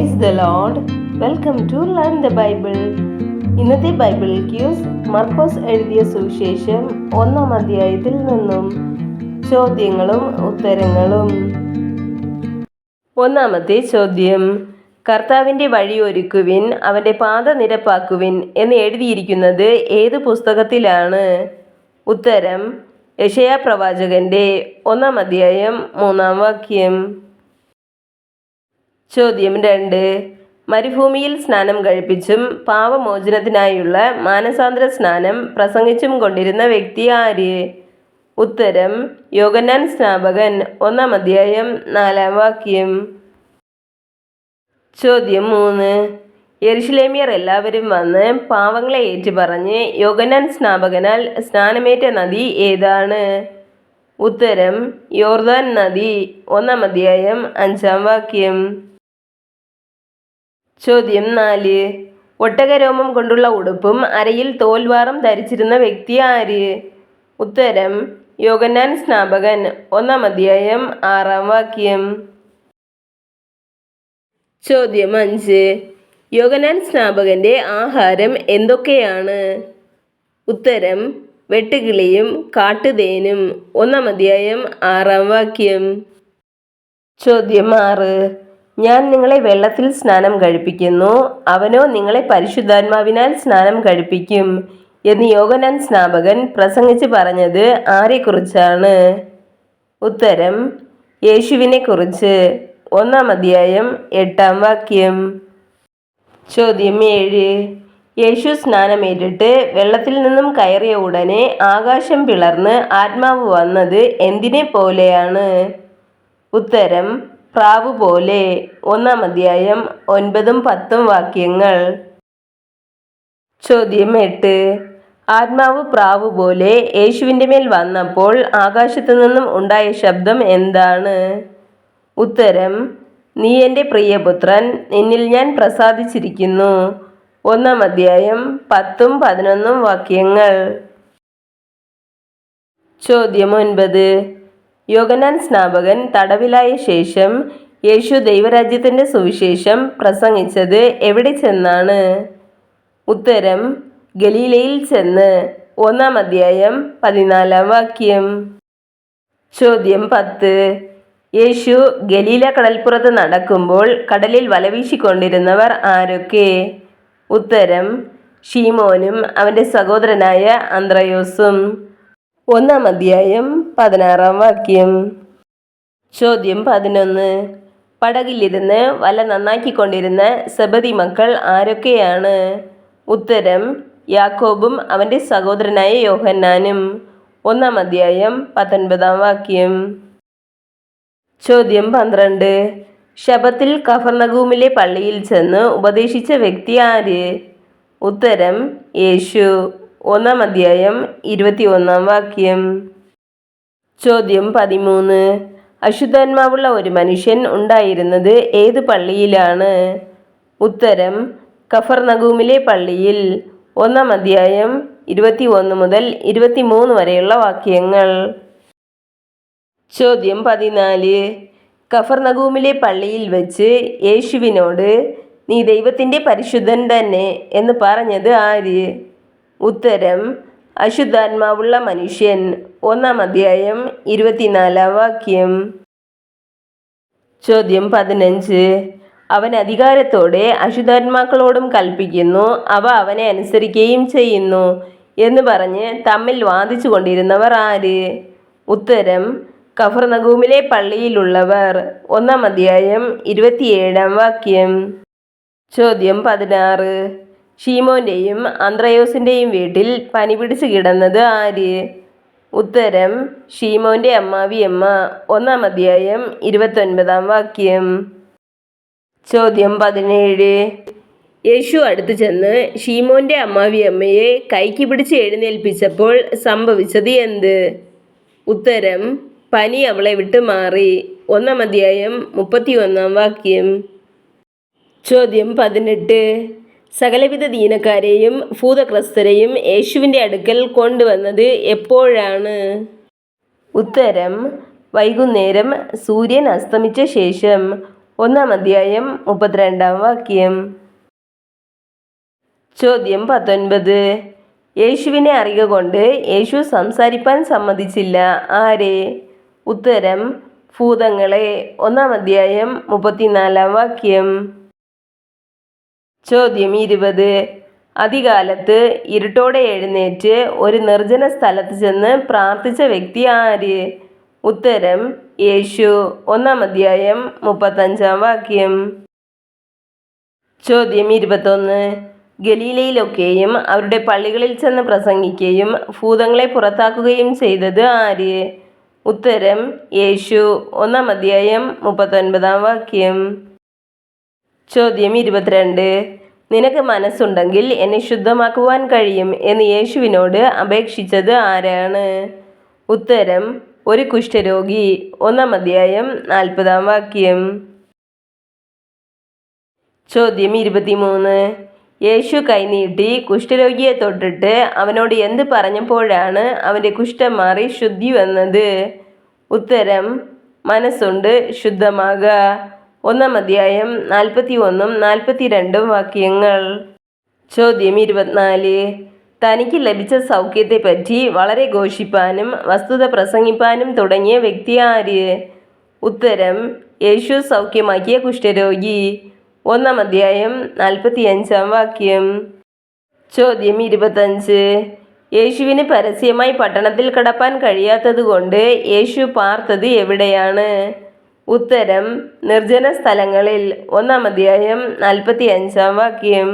Praise the lord welcome to learn the Bible ഇന്നത്തെ Bible quiz മർക്കോസ് എഴുതിയ സുവിശേഷം ഒന്നാം അധ്യായത്തിൽ നിന്നും ചോദ്യങ്ങളും ഉത്തരങ്ങളും. ഒന്നാമത്തെ ചോദ്യം കർത്താവിന്റെ വഴി ഒരുക്കുവിൻ അവന്റെ പാത നിരപ്പാക്കുവിൻ എന്ന് എഴുതിയിരിക്കുന്നത് ഏത് പുസ്തകത്തിലാണ്? ഉത്തരം യശയാ പ്രവാചകന്റെ ഒന്നാം അധ്യായം മൂന്നാം വാക്യം. ചോദ്യം രണ്ട്. മരുഭൂമിയിൽ സ്നാനം കഴിപ്പിച്ചും പാവമോചനത്തിനായുള്ള മാനസാന്തര സ്നാനം പ്രസംഗിച്ചും കൊണ്ടിരുന്ന വ്യക്തി ആര്? ഉത്തരം യോഗനാൻ സ്നാപകൻ. ഒന്നാം അധ്യായം നാലാം വാക്യം. ചോദ്യം മൂന്ന്. യരിശിലേമിയർ എല്ലാവരും വന്ന് പാവങ്ങളെ ഏറ്റുപറഞ്ഞ് യോഗനാൻ സ്നാപകനാൽ സ്നാനമേറ്റ നദി ഏതാണ്? ഉത്തരം യോർദാൻ നദി. ഒന്നാം അധ്യായം അഞ്ചാം വാക്യം. ചോദ്യം നാല്. ഒട്ടകരോമം കൊണ്ടുള്ള ഉടുപ്പും അരയിൽ തോൽവാറും ധരിച്ചിരുന്ന വ്യക്തി ആര്? ഉത്തരം യോഗന്നാൻ സ്നാപകൻ. ഒന്നാം അധ്യായം ആറാം വാക്യം. ചോദ്യം അഞ്ച്. യോഗനാൻ സ്നാപകന്റെ ആഹാരം എന്തൊക്കെയാണ്? ഉത്തരം വെട്ടുകിളിയും കാട്ടുതേനും. ഒന്നാം അധ്യായം ആറാം വാക്യം. ചോദ്യം ആറ്. ഞാൻ നിങ്ങളെ വെള്ളത്തിൽ സ്നാനം കഴിപ്പിക്കുന്നു. അവനോ നിങ്ങളെ പരിശുദ്ധാത്മാവിനാൽ സ്നാനം കഴിപ്പിക്കും എന്ന് യോഗനാൻ സ്നാപകൻ പ്രസംഗിച്ച് പറഞ്ഞത് ആരെക്കുറിച്ചാണ്? ഉത്തരം യേശുവിനെക്കുറിച്ച്. ഒന്നാം അധ്യായം എട്ടാം വാക്യം. ചോദ്യം ഏഴ്. യേശു സ്നാനമേറ്റിട്ട് വെള്ളത്തിൽ നിന്നും കയറിയ ഉടനെ ആകാശം പിളർന്ന് ആത്മാവ് വന്നത് എന്തിനെ പോലെയാണ്? ഉത്തരം പ്രാവ് പോലെ ഒന്നാം അധ്യായം ഒൻപതും പത്തും വാക്യങ്ങൾ. ചോദ്യം എട്ട്. ആത്മാവ് പ്രാവ് പോലെ യേശുവിന്റെ മേൽ വന്നപ്പോൾ ആകാശത്തു നിന്നും ഉണ്ടായ ശബ്ദം എന്താണ്? ഉത്തരം നീ എന്റെ പ്രിയപുത്രൻ നിന്നിൽ ഞാൻ പ്രസാദിച്ചിരിക്കുന്നു. ഒന്നാം അധ്യായം പത്തും പതിനൊന്നും വാക്യങ്ങൾ. ചോദ്യം ഒൻപത്. യോഗനാൻ സ്നാപകൻ തടവിലായ ശേഷം യേശു ദൈവരാജ്യത്തിന്റെ സുവിശേഷം പ്രസംഗിച്ചത് എവിടെ ചെന്നാണ്? ഉത്തരം ഗലീലയിൽ ചെന്ന് ഒന്നാം അധ്യായം പതിനാലാം വാക്യം. ചോദ്യം പത്ത്. യേശു ഗലീല കടൽപ്പുറത്ത് നടക്കുമ്പോൾ കടലിൽ വലവീശിക്കൊണ്ടിരുന്നവർ ആരൊക്കെ? ഉത്തരം ഷീമോനും അവന്റെ സഹോദരനായ അന്ത്രയോസും. ഒന്നാം അധ്യായം പതിനാറാം വാക്യം. ചോദ്യം പതിനൊന്ന്. പടകിലിരുന്ന് വല നന്നാക്കിക്കൊണ്ടിരുന്ന സബതി മക്കൾ ആരൊക്കെയാണ്? ഉത്തരം യാക്കോബും അവന്റെ സഹോദരനായ യോഹന്നാനും. ഒന്നാം അധ്യായം പത്തൊൻപതാം വാക്യം. ചോദ്യം പന്ത്രണ്ട്. ശബത്തിൽ കഫർനഗൂമിലെ പള്ളിയിൽ ചെന്ന് ഉപദേശിച്ച വ്യക്തി ആര്? ഉത്തരം യേശു. ഒന്നാം അധ്യായം ഇരുപത്തി ഒന്നാം വാക്യം. ചോദ്യം പതിമൂന്ന്. അശുദ്ധാത്മാവുള്ള ഒരു മനുഷ്യൻ ഉണ്ടായിരുന്നത് ഏത് പള്ളിയിലാണ്? ഉത്തരം കഫർനഗൂമിലെ പള്ളിയിൽ. ഒന്നാം അധ്യായം ഇരുപത്തി ഒന്ന് മുതൽ ഇരുപത്തി മൂന്ന് വരെയുള്ള വാക്യങ്ങൾ. ചോദ്യം പതിനാല്. കഫർനഗൂമിലെ പള്ളിയിൽ വെച്ച് യേശുവിനോട് നീ ദൈവത്തിന്റെ പരിശുദ്ധൻ തന്നെ എന്ന് പറഞ്ഞത് ആര്? ഉത്തരം അശുദ്ധാത്മാവുള്ള മനുഷ്യൻ. ഒന്നാം അധ്യായം ഇരുപത്തിനാലാം വാക്യം. ചോദ്യം പതിനഞ്ച്. അവൻ അധികാരത്തോടെ അശുദ്ധാത്മാക്കളോടും കൽപ്പിക്കുന്നു അവ അവനെ അനുസരിക്കുകയും ചെയ്യുന്നു എന്ന് പറഞ്ഞ് തമ്മിൽ വാദിച്ചു കൊണ്ടിരുന്നവർ ആര്? ഉത്തരം കഫർനഗൂമിലെ പള്ളിയിലുള്ളവർ. ഒന്നാം അധ്യായം ഇരുപത്തിയേഴാം വാക്യം. ചോദ്യം പതിനാറ്. ഷീമോന്റെയും അന്ത്രയോസിന്റെയും വീട്ടിൽ പനി പിടിച്ച് കിടന്നത് ആര്? ഉത്തരം ഷീമോന്റെ അമ്മാവിയമ്മ ഒന്നാം അധ്യായം ഇരുപത്തൊൻപതാം വാക്യം. ചോദ്യം പതിനേഴ്. യേശു അടുത്ത് ചെന്ന് ഷീമോന്റെ അമ്മാവിയമ്മയെ കൈക്ക് പിടിച്ച് എഴുന്നേൽപ്പിച്ചപ്പോൾ സംഭവിച്ചത് എന്ത്? ഉത്തരം പനി അവളെ വിട്ട് മാറി. ഒന്നാം അധ്യായം മുപ്പത്തി ഒന്നാം വാക്യം. ചോദ്യം പതിനെട്ട്. സകലവിധ ദീനക്കാരെയും ഭൂതഗ്രസ്തരെയും യേശുവിന്റെ അടുക്കൽ കൊണ്ടുവന്നത് എപ്പോഴാണ്? ഉത്തരം വൈകുന്നേരം സൂര്യൻ അസ്തമിച്ച ശേഷം ഒന്നാം അധ്യായം മുപ്പത്തിരണ്ടാം വാക്യം. ചോദ്യം പത്തൊൻപത്. യേശുവിനെ അറിയുക കൊണ്ട് യേശു സംസാരിപ്പാൻ സമ്മതിച്ചില്ല. ആരെ? ഉത്തരം ഭൂതങ്ങളെ. ഒന്നാം അധ്യായം മുപ്പത്തിനാലാം വാക്യം. ചോദ്യം ഇരുപത്. അതികാലത്ത് ഇരുട്ടോടെ എഴുന്നേറ്റ് ഒരു നിർജന സ്ഥലത്ത് ചെന്ന് പ്രാർത്ഥിച്ച വ്യക്തി ആര്? ഉത്തരം യേശു. ഒന്നാം അധ്യായം മുപ്പത്തഞ്ചാം വാക്യം. ചോദ്യം ഇരുപത്തൊന്ന്. ഗലീലയിലൊക്കെയും അവരുടെ പള്ളികളിൽ ചെന്ന് പ്രസംഗിക്കുകയും ഭൂതങ്ങളെ പുറത്താക്കുകയും ചെയ്തത് ആര്? ഉത്തരം യേശു. ഒന്നാം അധ്യായം മുപ്പത്തൊൻപതാം വാക്യം. ചോദ്യം ഇരുപത്തിരണ്ട്. നിനക്ക് മനസ്സുണ്ടെങ്കിൽ എന്നെ ശുദ്ധമാക്കുവാൻ കഴിയും എന്ന് യേശുവിനോട് അപേക്ഷിച്ചത് ആരാണ്? ഉത്തരം ഒരു കുഷ്ഠരോഗി. ഒന്നാം അധ്യായം നാൽപ്പതാം വാക്യം. ചോദ്യം ഇരുപത്തിമൂന്ന്. യേശു കൈനീട്ടി കുഷ്ഠരോഗിയെ തൊട്ടിട്ട് അവനോട് എന്ത് പറഞ്ഞപ്പോഴാണ് അവന്റെ കുഷ്ഠം മാറി ശുദ്ധി വന്നത്? ഉത്തരം മനസ്സുണ്ട് ശുദ്ധമാകുക ഒന്നാം അധ്യായം നാൽപ്പത്തി ഒന്നും നാൽപ്പത്തി രണ്ടും വാക്യങ്ങൾ. ചോദ്യം ഇരുപത്തിനാല്. തനിക്ക് ലഭിച്ച സൗഖ്യത്തെപ്പറ്റി വളരെ ഘോഷിപ്പാനും വസ്തുത പ്രസംഗിപ്പാനും തുടങ്ങിയ വ്യക്തി ആര്? ഉത്തരം യേശു സൗഖ്യമാക്കിയ കുഷ്ഠരോഗി. ഒന്നാം അധ്യായം നാൽപ്പത്തി അഞ്ചാം വാക്യം. ചോദ്യം ഇരുപത്തഞ്ച് യേശുവിന് പരസ്യമായി പട്ടണത്തിൽ കടപ്പാൻ കഴിയാത്തതുകൊണ്ട് യേശു പാർത്തത് എവിടെയാണ്? ഉത്തരം നിർജന സ്ഥലങ്ങളിൽ ഒന്നാം അധ്യായം നാൽപ്പത്തി അഞ്ചാം വാക്യം.